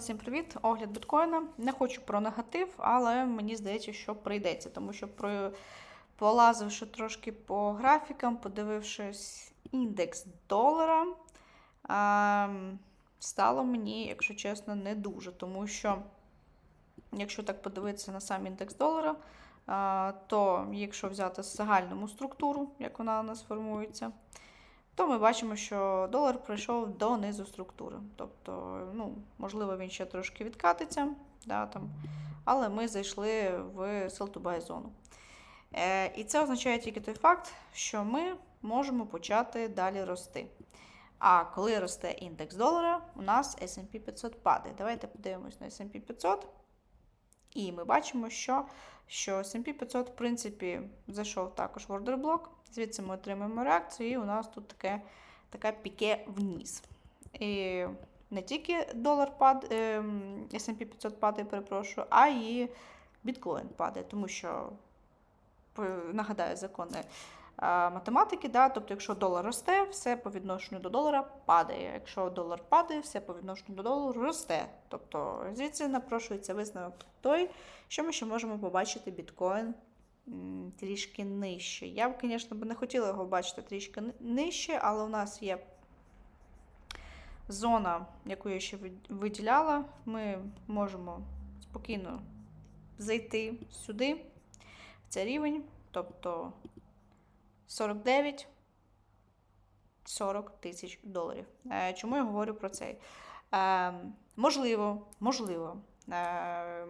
Всім привіт! Огляд біткоїна. Не хочу про негатив, але мені здається, що прийдеться, тому що про... полазивши трошки по графікам, подивившись індекс долара, стало мені, якщо чесно, не дуже. Тому що, якщо так подивитися на сам індекс долара, то якщо взяти загальному структуру, як вона у нас формується, то ми бачимо, що долар пройшов до низу структури. Тобто, ну, можливо, він ще трошки відкатиться, да, там, але ми зайшли в sell to buy зону. Е, і це означає тільки той факт, що ми можемо почати далі рости. А коли росте індекс долара, у нас SP 500 падає. Давайте подивимось на SP 500. І ми бачимо, що, що S&P 500, в принципі, зайшов також в ордерблок. Звідси ми отримаємо реакцію, і у нас тут таке, таке піке вниз. І не тільки долар падає, S&P 500 падає, перепрошую, а і біткоін падає, тому що, нагадаю, закони математики, да, тобто, якщо долар росте, все по відношенню до долара падає. Якщо долар падає, все по відношенню до долару росте. Тобто звідси напрошується висновок той, що ми ще можемо побачити біткоін трішки нижче. Я б, звісно, не хотіла його бачити трішки нижче, але у нас є зона, яку я ще виділяла. Ми можемо спокійно зайти сюди, в цей рівень. Тобто 49 40 тисяч доларів. Е, чому я говорю про цей? Е, можливо, можливо, е,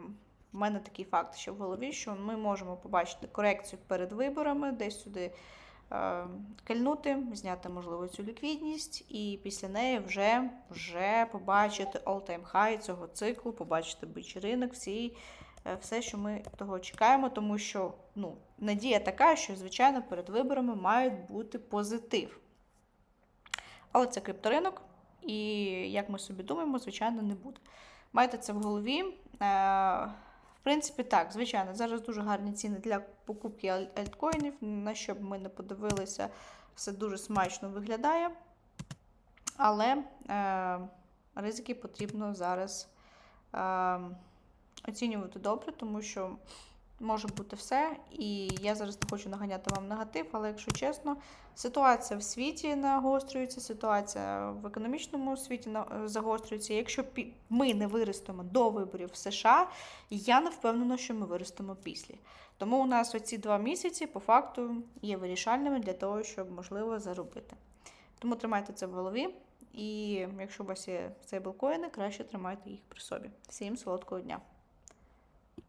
в мене такий факт ще в голові, що ми можемо побачити корекцію перед виборами, десь сюди кальнути, зняти, можливо, цю ліквідність, і після неї вже вже побачити all-time high цього циклу, побачити бичий ринок, всі, все, що ми того чекаємо, тому що ну, надія така, що, звичайно, перед виборами має бути позитив. Але це крипторинок, і, як ми собі думаємо, звичайно, не буде. Майте це в голові. Е, в принципі, так, звичайно, зараз дуже гарні ціни для покупки альткоїнів, на що б ми не подивилися, все дуже смачно виглядає. Але е, ризики потрібно зараз е, оцінювати добре, тому що може бути все. І я зараз не хочу наганяти вам негатив, але якщо чесно, ситуація в світі нагострюється, ситуація в економічному світі загострюється. Якщо ми не виростемо до виборів в США, я не впевнена, що ми виростемо після. Тому у нас оці два місяці по факту є вирішальними для того, щоб можливо заробити. Тому тримайте це в голові. І якщо у вас є стейблкоїни, краще тримайте їх при собі. Всім солодкого дня!